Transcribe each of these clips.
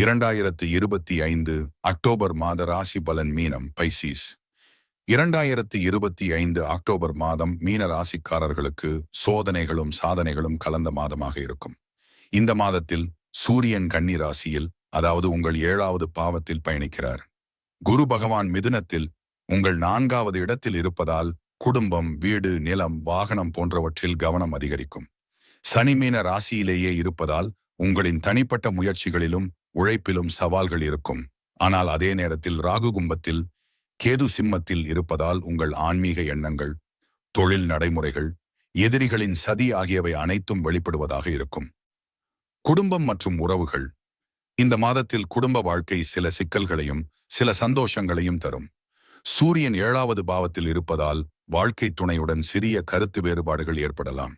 இரண்டாயிரத்து இருபத்தி ஐந்து அக்டோபர் மாத ராசி பலன் மீனம் பைசிஸ். இரண்டாயிரத்து இருபத்தி ஐந்து அக்டோபர் மாதம் மீன ராசிக்காரர்களுக்கு சோதனைகளும் சாதனைகளும் கலந்த மாதமாக இருக்கும். இந்த மாதத்தில் சூரியன் கன்னி ராசியில் அதாவது உங்கள் ஏழாவது பாவத்தில் பயணிக்கிறார். குரு பகவான் மிதுனத்தில் உங்கள் நான்காவது இடத்தில் இருப்பதால் குடும்பம் வீடு நிலம் வாகனம் போன்றவற்றில் கவனம் அதிகரிக்கும். சனி மீன ராசியிலேயே இருப்பதால் உங்களின் தனிப்பட்ட முயற்சிகளிலும் உழைப்பிலும் சவால்கள் இருக்கும். ஆனால் அதே நேரத்தில் ராகு கும்பத்தில் கேது சிம்மத்தில் இருப்பதால் உங்கள் ஆன்மீக எண்ணங்கள் தொழில் நடைமுறைகள் எதிரிகளின் சதி ஆகியவை அனைத்தும் வெளிப்படுவதாக இருக்கும். குடும்பம் மற்றும் உறவுகள். இந்த மாதத்தில் குடும்ப வாழ்க்கை சில சிக்கல்களையும் சில சந்தோஷங்களையும் தரும். சூரியன் ஏழாவது பாவத்தில் இருப்பதால் வாழ்க்கை துணையுடன் சிறிய கருத்து வேறுபாடுகள் ஏற்படலாம்.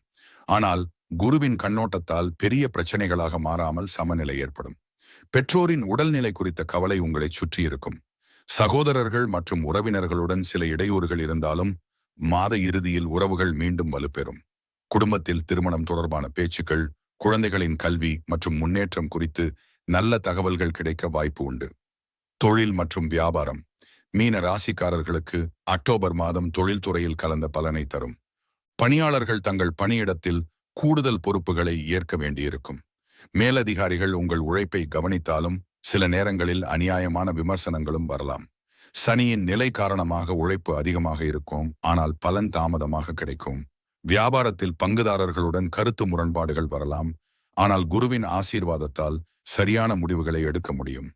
ஆனால் குருவின் கண்ணோட்டத்தால் பெரிய பிரச்சனைகளாக மாறாமல் சமநிலை ஏற்படும். பெற்றோரின் உடல்நிலை குறித்த கவலை உங்களை சுற்றியிருக்கும். சகோதரர்கள் மற்றும் உறவினர்களுடன் சில இடையூறுகள் இருந்தாலும் மாத இறுதியில் உறவுகள் மீண்டும் வலுப்பெறும். குடும்பத்தில் திருமணம் தொடர்பான பேச்சுக்கள் குழந்தைகளின் கல்வி மற்றும் முன்னேற்றம் குறித்து நல்ல தகவல்கள் கிடைக்க வாய்ப்பு உண்டு. தொழில் மற்றும் வியாபாரம். மீன ராசிக்காரர்களுக்கு அக்டோபர் மாதம் தொழில்துறையில் கலந்த பலனை தரும். பணியாளர்கள் தங்கள் பணியிடத்தில் கூடுதல் பொறுப்புகளை ஏற்க வேண்டியிருக்கும். மேலதிகாரிகள் உங்கள் உழைப்பை கவனித்தாலும் சில நேரங்களில் அநியாயமான விமர்சனங்களும் வரலாம். சனியின் நிலை காரணமாக உழைப்பு அதிகமாக இருக்கும் ஆனால் பலன் தாமதமாக கிடைக்கும். வியாபாரத்தில் பங்குதாரர்களுடன் கருத்து முரண்பாடுகள் வரலாம் ஆனால் குருவின் ஆசீர்வாதத்தால் சரியான முடிவுகளை எடுக்க முடியும்.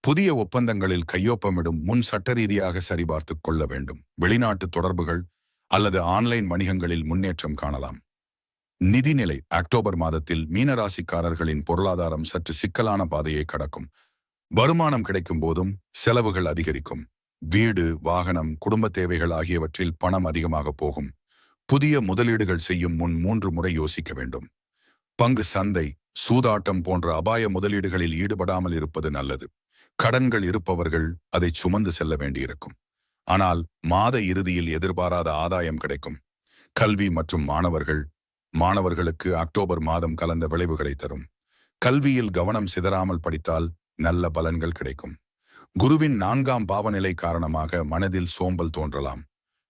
புதிய ஒப்பந்தங்களில் கையொப்பமிடும் முன் சட்ட ரீதியாக சரிபார்த்துக் கொள்ள வேண்டும். வெளிநாட்டு தொடர்புகள் அல்லது ஆன்லைன் வணிகங்களில் முன்னேற்றம் காணலாம். நிதிநிலை அக்டோபர் மாதத்தில் மீனராசிக்காரர்களின் பொருளாதாரம் சற்று சிக்கலான பாதையை கடக்கும். வருமானம் கிடைக்கும் போதும் செலவுகள் அதிகரிக்கும். வீடு வாகனம் குடும்ப தேவைகள் ஆகியவற்றில் பணம் அதிகமாக போகும். புதிய முதலீடுகள் செய்யும் முன் மூன்று முறை யோசிக்க வேண்டும். பங்கு சந்தை சூதாட்டம் போன்ற அபாய முதலீடுகளில் ஈடுபடாமல் இருப்பது நல்லது. கடன்கள் இருப்பவர்கள் அதை சுமந்து செல்ல வேண்டியிருக்கும். ஆனால் மாத இறுதியில் எதிர்பாராத ஆதாயம் கிடைக்கும். கல்வி மற்றும் மாணவர்கள் மாணவர்களுக்கு அக்டோபர் மாதம் கலந்த விளைவுகளை தரும். கல்வியில் கவனம் சிதறாமல் படித்தால் நல்ல பலன்கள் கிடைக்கும். குருவின் நான்காம் பாவநிலை காரணமாக மனதில் சோம்பல் தோன்றலாம்.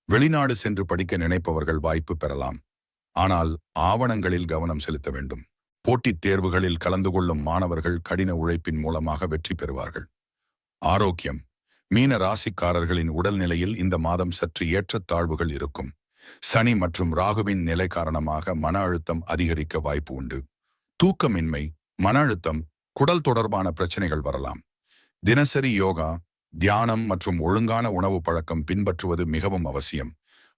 வெளிநாடு சென்று படிக்க நினைப்பவர்கள் வாய்ப்பு பெறலாம். ஆனால் ஆவணங்களில் கவனம் செலுத்த வேண்டும். போட்டித் தேர்வுகளில் கலந்து கொள்ளும் மாணவர்கள் கடின உழைப்பின் மூலமாக வெற்றி பெறுவார்கள். ஆரோக்கியம். மீன ராசிக்காரர்களின் உடல்நிலையில் இந்த மாதம் சற்று ஏற்றத்தாழ்வுகள் இருக்கும். சனி மற்றும் ராகுவின் நிலை காரணமாக மன அழுத்தம் அதிகரிக்க வாய்ப்பு உண்டு. தூக்கமின்மை மன அழுத்தம் குடல் தொடர்பான பிரச்சனைகள் வரலாம். தினசரி யோகா தியானம் மற்றும் ஒழுங்கான உணவு பழக்கம் பின்பற்றுவது மிகவும் அவசியம்.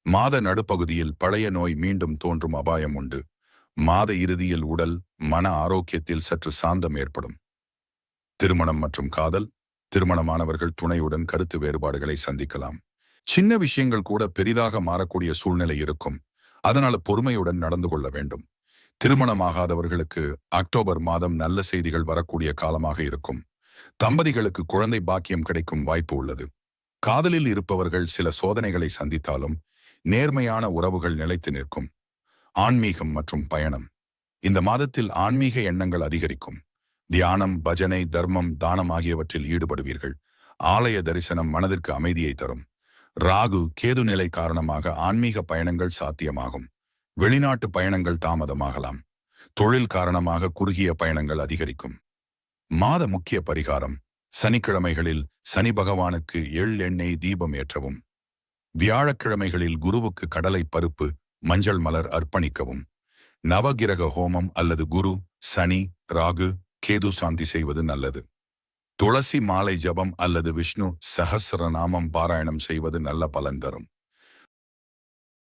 மாத நடுப்பகுதியில் பழைய நோய் மீண்டும் தோன்றும் அபாயம் உண்டு. மாத இறுதியில் உடல் மன ஆரோக்கியத்தில் சற்று சாந்தம் ஏற்படும். திருமணம் மற்றும் காதல் திருமணமானவர்கள் துணையுடன் கருத்து வேறுபாடுகளை சந்திக்கலாம். சின்ன விஷயங்கள் கூட பெரிதாக மாறக்கூடிய சூழ்நிலை இருக்கும். அதனால பொறுமையுடன் நடந்து கொள்ள வேண்டும். திருமணமாகாதவர்களுக்கு அக்டோபர் மாதம் நல்ல செய்திகள் வரக்கூடிய காலமாக இருக்கும். தம்பதிகளுக்கு குழந்தை பாக்கியம் கிடைக்கும் வாய்ப்பு உள்ளது. காதலில் இருப்பவர்கள் சில சோதனைகளை சந்தித்தாலும் நேர்மையான உறவுகள் நிலைத்து நிற்கும். ஆன்மீகம் மற்றும் பயணம். இந்த மாதத்தில் ஆன்மீக எண்ணங்கள் அதிகரிக்கும். தியானம் பஜனை தர்மம் தானம் ஆகியவற்றில் ஈடுபடுவீர்கள். ஆலய தரிசனம் மனதிற்கு அமைதியை தரும். ராகு கேது நிலை காரணமாக ஆன்மீக பயணங்கள் சாத்தியமாகும். வெளிநாட்டு பயணங்கள் தாமதமாகலாம். தொழில் காரணமாக குறுகிய பயணங்கள் அதிகரிக்கும். மாத முக்கிய பரிகாரம் சனிக்கிழமைகளில் சனி பகவானுக்கு எள் எண்ணெய் தீபம் ஏற்றவும். வியாழக்கிழமைகளில் குருவுக்கு கடலை பருப்பு மஞ்சள் மலர் அர்ப்பணிக்கவும். நவகிரக ஹோமம் அல்லது குரு சனி ராகு கேது சாந்தி செய்வது நல்லது. துளசி மாலை ஜபம் அல்லது விஷ்ணு சஹசிரநாமம் பாராயணம் செய்வது நல்ல பலன் தரும்.